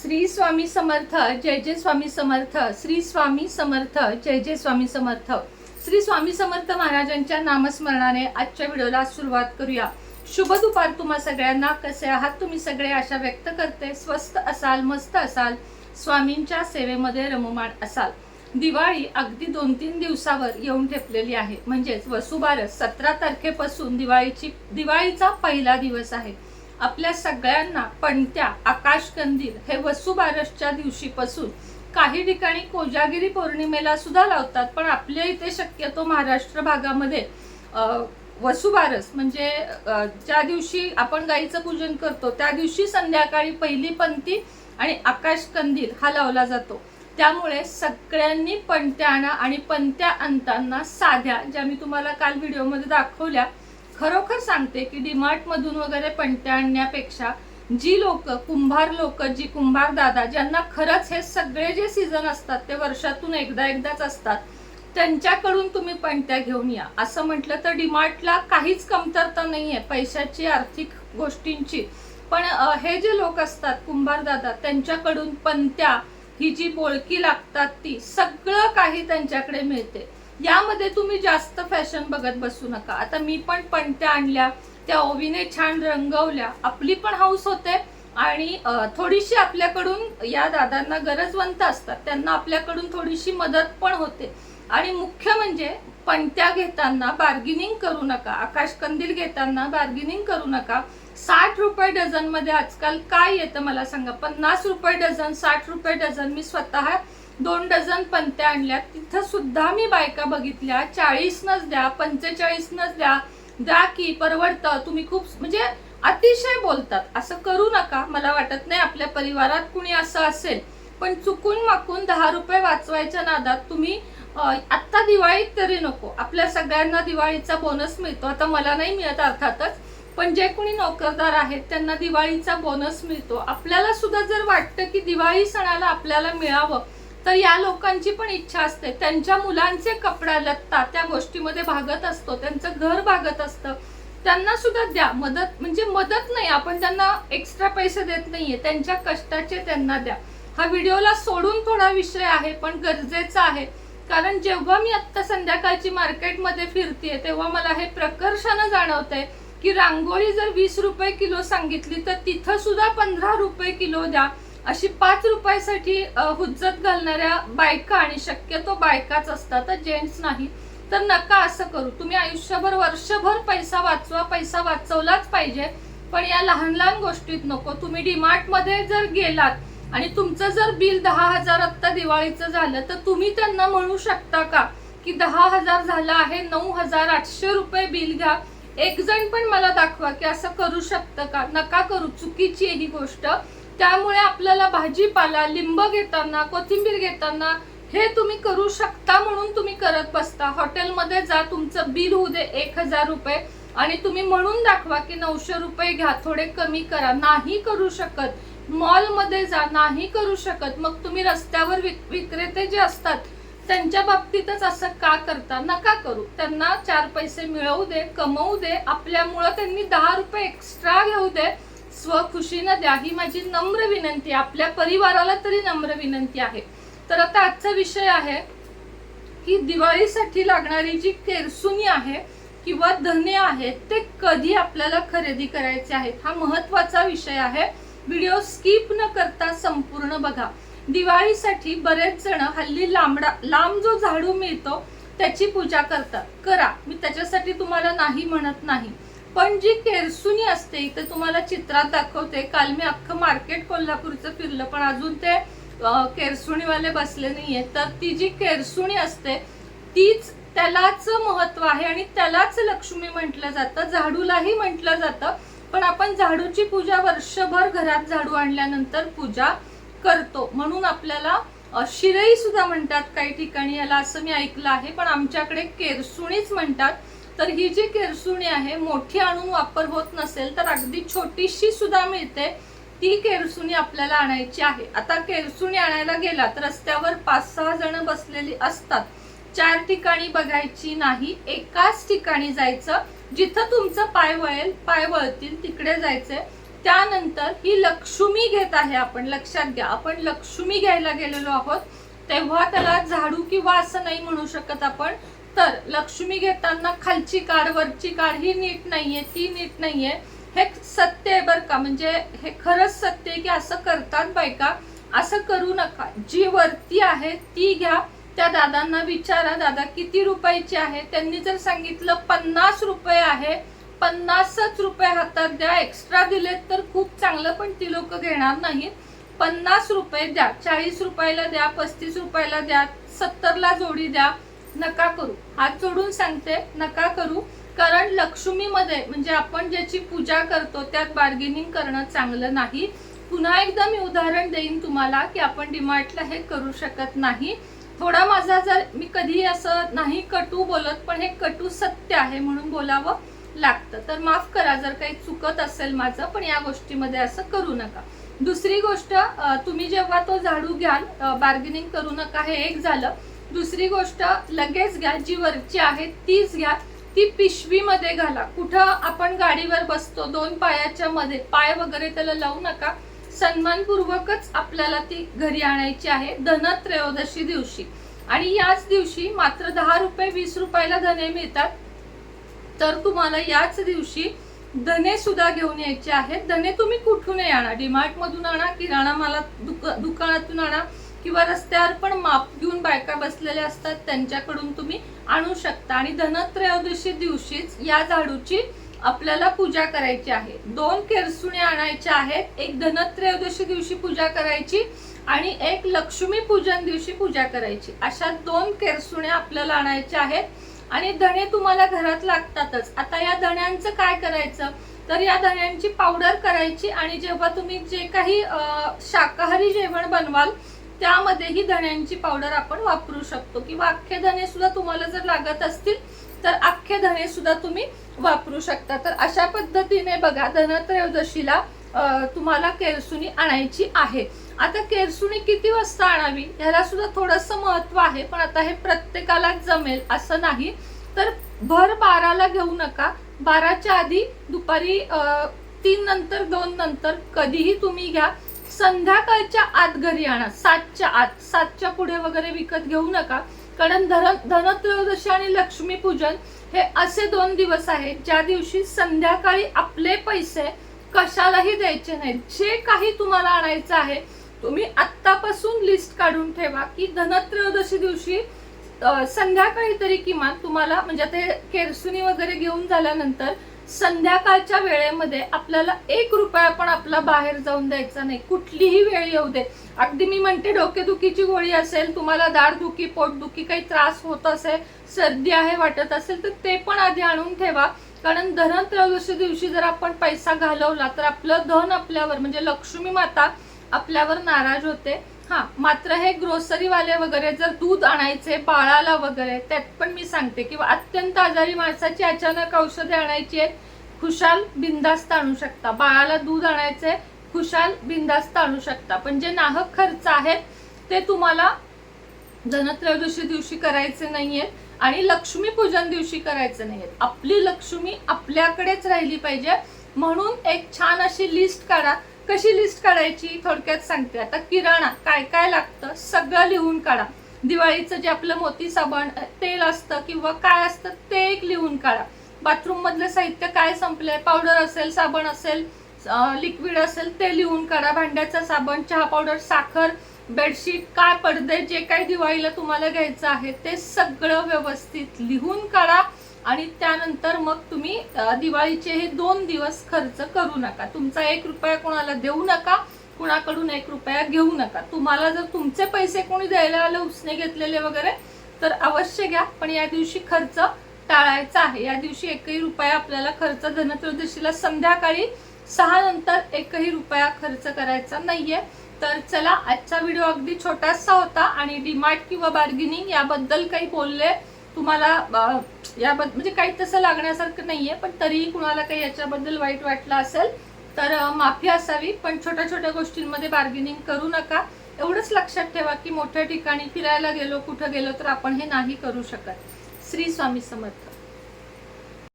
श्री स्वामी समर्थ जय जय स्वामी समर्थ श्री स्वामी समर्थ जय जय स्वामी समर्थ. श्री स्वामी समर्थ महाराजांच्या नामस्मरणाने आजच्या व्हिडिओला सुरुवात करूया. शुभ दुपार तुम्हा सगळ्यांना. कसे आहात तुम्ही सगळे? आशा व्यक्त करते. स्वस्त असाल मस्त असाल. स्वामींच्या सेवेमध्ये रममाण असाल. दिवाळी अगदी दोन तीन दिवसावर येऊन ठेपलेली आहे. म्हणजेच वसुबारस सतरा तारखेपासून दिवाळीची दिवाळीचा पहिला दिवस आहे. आपल्या सगळ्यांना पणत्या आकाशकंदील हे वसुबारसच्या दिवशीपासून काही ठिकाणी कोजागिरी पौर्णिमेला सुद्धा लावतात पण आपल्या इथे शक्यतो महाराष्ट्र भागामध्ये वसुबारस म्हणजे ज्या दिवशी आपण गाईचं पूजन करतो त्या दिवशी संध्याकाळी पहिली पंथी आणि आकाशकंदील हा लावला जातो. त्यामुळे सगळ्यांनी पणत्या आणा आणि पणत्या आणताना साध्या ज्या मी तुम्हाला काल व्हिडिओमध्ये दाखवल्या खरोखर सांगते की डीमार्ट मधून वगैरे पणत्या आणण्यापेक्षा जी लोक कुंभार लोक जी कुंभार दादा ज्यांना खरंच हे सगळे जे सीझन असतात ते वर्षातून एकदा एकदाच असतात त्यांच्याकडून तुम्ही पणत्या घेऊन या. असं म्हटलं तर डीमार्टला काहीच कमतरता नाहीये पैशाची आर्थिक गोष्टींची. पण हे जे लोक असतात कुंभार दादा त्यांच्याकडून पणत्या ही जी बोळकी लागतात ती सगळं काही त्यांच्याकडे मिळते. यामध्ये तुम्ही जास्त फॅशन बघत बसू नका. आता मी पण पणत्या आणल्या त्या ओवीने छान रंगवल्या. आपली पण हाऊस होते आणि थोडीशी आपल्याकडून या दादांना गरजवंत असतात. त्यांना आपल्याकडून थोडीशी मदत पण होते. आणि मुख्य म्हणजे पणत्या घेताना बार्गेनिंग करू नका. आकाशकंदील घेताना बार्गेनिंग करू नका. साठ रुपये डझनमध्ये आजकाल काय येतं मला सांगा. पन्नास रुपये डझन साठ रुपये डझन मी स्वतः दोन डझन पंत्या आणल्या तिथं सुद्धा मी बायका बघितल्या. चाळीसनंच द्या पंचेचाळीस नच द्या द्या की परवडतं. तुम्ही खूप म्हणजे अतिशय बोलतात. असं करू नका. मला वाटत नाही आपल्या परिवारात कुणी असं असेल. पण चुकून माकून दहा रुपये वाचवायच्या नादात तुम्ही आत्ता दिवाळीत तरी नको. आपल्या सगळ्यांना दिवाळीचा बोनस मिळतो. आता मला नाही मिळत अर्थातच. पण जे कोणी नोकरदार आहेत त्यांना दिवाळीचा बोनस मिळतो. आपल्याला सुद्धा जर वाटतं की दिवाळी सणाला आपल्याला मिळावं तर या लोकांची पण इच्छा असते. त्यांच्या मुलांचे कपडा लत्ता त्या गोष्टीमध्ये भागत असतो त्यांचं घर भागत असतं. त्यांना सुद्धा द्या. मदत म्हणजे मदत नाही. आपण त्यांना एक्स्ट्रा पैसे देत नाहीये. त्यांच्या कष्टाचे त्यांना द्या. हा व्हिडिओला सोडून थोडा विषय आहे पण गरजेचा आहे. कारण जेव्हा मी आत्ता संध्याकाळची मार्केटमध्ये फिरतेय तेव्हा मला हे प्रकर्षानं जाणवतंय की रांगोळी जर वीस रुपये किलो सांगितली तर तिथं सुद्धा पंधरा रुपये किलो द्या. अशी पाच रुपयासाठी हुज्जत घालणाऱ्या बायका आणि शक्यतो बायकाच असतात जेंट्स नाही. तर नका असं करू. तुम्ही आयुष्यभर वर्षभर पैसा वाचवा पैसा वाचवलाच पाहिजे. पण या लहान लहान गोष्टीत नको. तुम्ही डीमार्टमध्ये जर गेलात आणि तुमचं जर बिल दहा हजार आत्ता दिवाळीचं झालं तर तुम्ही त्यांना म्हणू शकता का? की दहा हजार झालं आहे नऊ हजार आठशे रुपये बिल घ्या. एक जण पण मला दाखवा की असं करू शकतं का? नका करू. चुकीची ही गोष्ट. त्यामुळे आपल्याला भाजीपाला लिंब घेताना कोथिंबीर घेताना हे तुम्ही करू शकता म्हणून तुम्ही करत बसता. हॉटेलमध्ये जा तुमचं बिल होऊ दे एक हजार रुपये आणि तुम्ही म्हणून दाखवा की नऊशे रुपये घ्या. थोडे कमी करा. नाही करू शकत. मॉलमध्ये जा नाही करू शकत. मग तुम्ही रस्त्यावर विक- विक्रेते जे असतात त्यांच्या बाबतीतच असं का करता? नका करू. त्यांना चार पैसे मिळवू दे कमवू दे. आपल्यामुळं त्यांनी दहा रुपये एक्स्ट्रा घेऊ दे. स्वखुशीनं द्या ही माझी नम्र विनंती आहे आपल्या परिवाराला तरी नम्र विनंती आहे. तर आता आजचा विषय आहे की दिवाळीसाठी लागणारी जी केरसुनी आहे किंवा धने आहेत ते कधी आपल्याला खरेदी करायचे आहेत? हा महत्त्वाचा विषय आहे. व्हिडिओ स्किप न करता संपूर्ण बघा. दिवाळीसाठी बरेच जण हल्ली लांबडा लांब जो झाडू मिळतो त्याची पूजा करतात. करा. मी त्याच्यासाठी तुम्हाला नाही म्हणत नाही. पण जी केरसुनी असते इथे तुम्हाला चित्रात दाखवते काल मी अख्खं मार्केट कोल्हापूरचं फिरलं पण अजून ते केरसुणीवाले बसले नाहीये. तर ती जी केरसुणी असते तीच त्यालाच महत्त्व आहे आणि त्यालाच लक्ष्मी म्हटलं जातं झाडूलाही म्हटलं जातं. पण आपण झाडूची पूजा वर्षभर घरात झाडू आणल्यानंतर पूजा करतो. म्हणून आपल्याला शिरई सुद्धा म्हणतात काही ठिकाणी. याला असं मी ऐकलं आहे पण आमच्याकडे केरसुणीच म्हणतात. तर ही जी केरसुणी आहे मोठी आणून वापर होत नसेल तर अगदी छोटीशी सुद्धा मिळते. ती केरसुणी आपल्याला आणायची आहे. आता केरसुणी आणायला गेलात रस्त्यावर पाच सहा जण बसलेली असतात. चार ठिकाणी बघायची नाही एकाच ठिकाणी जायचं. जिथं तुमचं पाय वळेल पाय वळतील तिकडे जायचंय. त्यानंतर ही लक्ष्मी घेत आहे आपण लक्षात घ्या. आपण लक्ष्मी घ्यायला गेलेलो आहोत तेव्हा त्याला झाडू किंवा असं नाही म्हणू शकत आपण. तर लक्ष्मी घेताना खालची काढ वरची काढ ही नीट नाहीये ती नीट नाहीये. हे सत्य आहे बरं का? म्हणजे हे खरंच सत्य आहे की असं करतात बायका असं करू नका. जी वरती आहे ती घ्या. त्या दादांना विचारा. दादा किती रुपयाची आहे? त्यांनी जर सांगितलं पन्नास रुपये आहे पन्नासच रुपये हातात द्या. एक्स्ट्रा दिलेत तर खूप चांगलं पण ती लोक घेणार नाहीत. पन्नास रुपये द्या. चाळीस रुपयाला द्या पस्तीस रुपयाला द्या सत्तरला जोडी द्या. नका करू. हात जोडून सांगते नका करू. कारण लक्ष्मीमध्ये म्हणजे आपण ज्याची पूजा करतो त्यात बार्गेनिंग करणं चांगलं नाही. पुन्हा एकदा मी उदाहरण देईन तुम्हाला की आपण डिमार्टला हे करू शकत नाही. थोडा माझा जर मी कधी असं नाही कटू बोलत पण हे कटू सत्य आहे म्हणून बोलावं लागतं. तर माफ करा जर काही चुकत असेल माझं पण या गोष्टीमध्ये असं करू नका. दुसरी गोष्ट तुम्ही जेव्हा तो झाडू घ्याल बार्गेनिंग करू नका हे एक झालं. दुसरी गोष्ट लगेच घ्या जी वरची आहे तीच घ्या. ती पिशवीमध्ये घाला. कुठं आपण गाडीवर बसतो दोन पायाच्या मध्ये पाय वगैरे त्याला लावू नका. सन्मानपूर्वकच आपल्याला ती घरी आणायची आहे धनत्रयोदशी दिवशी. आणि याच दिवशी मात्र दहा रुपये वीस रुपयाला धने मिळतात. तर तुम्हाला याच दिवशी धने सुद्धा घेऊन यायचे आहेत. धने तुम्ही कुठूनही आणा? डीमार्ट मधून आणा किराणा माला दुक दुकानातून आणा? किंवा रस्त्यावर पण माप घेऊन बायका बसलेल्या असतात त्यांच्याकडून तुम्ही आणू शकता. आणि धनत्रयोदशी दिवशीच या झाडूची आपल्याला पूजा करायची आहे. दोन केरसुणे आणायच्या आहेत. एक धनत्रयोदशी दिवशी पूजा करायची आणि एक लक्ष्मी पूजन दिवशी पूजा करायची. अशा दोन केरसुणे आपल्याला आणायच्या आहेत. आणि धणे तुम्हाला घरात लागतातच. आता या धण्यांचं काय करायचं? तर या धण्यांची पावडर करायची आणि जेव्हा तुम्ही जे काही शाकाहारी जेवण बनवाल त्यामध्येही धण्यांची पावडर आपण वापरू शकतो. किंवा अख्खे धणे सुद्धा तुम्हाला जर लागत असतील तर अख्खे धणे सुद्धा तुम्ही वापरू शकता. तर अशा पद्धतीने बघा धनत्रयोदशीला तुम्हाला केरसुनी आणायची आहे. आता केरसुणी किती वाजता आणावी? ह्याला सुद्धा थोडंसं महत्त्व आहे पण आता हे प्रत्येकाला जमेल असं नाही. तर भर बाराला घेऊ नका. बाराच्या आधी दुपारी तीन नंतर दोन नंतर कधीही तुम्ही घ्या. संध्याकाळच्या आत घरी आणा. सातच्या आत. सातच्या पुढे वगैरे विकत घेऊ नका. कारण धन धनत्रयोदशी आणि लक्ष्मीपूजन हे असे दोन दिवस आहेत ज्या दिवशी संध्याकाळी आपले पैसे कशालाही द्यायचे नाहीत. जे काही तुम्हाला आणायचं आहे तुम्ही आत्तापासून लिस्ट काढून ठेवा की धनत्रयोदशी दिवशी संध्याकाळी तरी किमान तुम्हाला म्हणजे ते केरसुनी वगैरे घेऊन झाल्यानंतर संध्याकाळच्या वेळेमध्ये आपल्याला एक रुपया पण आपला बाहेर जाऊन द्यायचा नाही. कुठलीही वेळ येऊ दे. अगदी मी म्हणते डोकेदुखीची गोळी असेल तुम्हाला दाढदुखी पोटदुखी काही त्रास होत असेल सर्दी आहे वाटत असेल तर ते पण आधी आणून ठेवा. कारण धनत्रयोदशी दिवशी जर आपण पैसा घालवला तर आपलं धन आपल्यावर म्हणजे लक्ष्मी माता आपल्यावर नाराज होते. हा मात्र हे ग्रोसरी वाले वगैरे जर दूध आणायचे बाळाला वगैरे त्यात पण मी सांगते किंवा अत्यंत आजारी माणसाची अचानक औषधे आणायची आहेत. खुशाल बिंदास्त आणू शकता. बाळाला दूध आणायचे खुशाल बिंदास्त आणू शकता. पण जे नाहक खर्च आहेत ते तुम्हाला धनत्रयोदशी दिवशी करायचे नाहीये आणि लक्ष्मी पूजन दिवशी करायचं नाहीये आपली लक्ष्मी आपल्याकडेच राहिली पाहिजे. म्हणून एक छान अशी लिस्ट काढा. कशी लिस्ट काढायची? थोडक्यात सांगते. आता किराणा काय काय लागतं? सगळं लिहून काढा. दिवाळीचं जे आपलं मोती साबण तेल असतं किंवा काय असतं ते एक लिहून काढा. बाथरूममधलं साहित्य काय संपलंय? पावडर असेल साबण असेल लिक्विड असेल ते लिहून काढा. भांड्याचा साबण चहा पावडर साखर बेडशीट काय पडदे जे काही दिवाळीला तुम्हाला घ्यायचं आहे ते सगळं व्यवस्थित लिहून काढा. आणि त्यानंतर मग तुम्ही दिवाळीचे हे दोन दिवस खर्च करू नका. तुमचा एक रुपया कोणाला देऊ नका कुणाकडून एक रुपया घेऊ नका. तुम्हाला जर तुमचे पैसे कोणी द्यायला आले उसने घेतलेले वगैरे तर अवश्य घ्या. पण या दिवशी खर्च टाळायचा आहे. या दिवशी एकही रुपया आपल्याला खर्च धनत्रयोदशीला संध्याकाळी सहा नंतर एकही रुपया खर्च करायचा नाहीये. तर चला आजचा व्हिडिओ अगदी छोटासा होता आणि डिमार्ट किंवा बार्गेनिंग याबद्दल काही बोलले तुम्हाला याबद्दल म्हणजे काही तसं लागण्यासारखं नाहीये पण तरीही कुणाला काही याच्याबद्दल वाईट वाटलं असेल तर माफी असावी पण छोट्या छोट्या गोष्टींमध्ये बार्गेनिंग करू नका. एवढंच लक्षात ठेवा की मोठ्या ठिकाणी फिरायला गेलो कुठं गेलो तर आपण हे नाही करू शकत. श्री स्वामी समर्थ.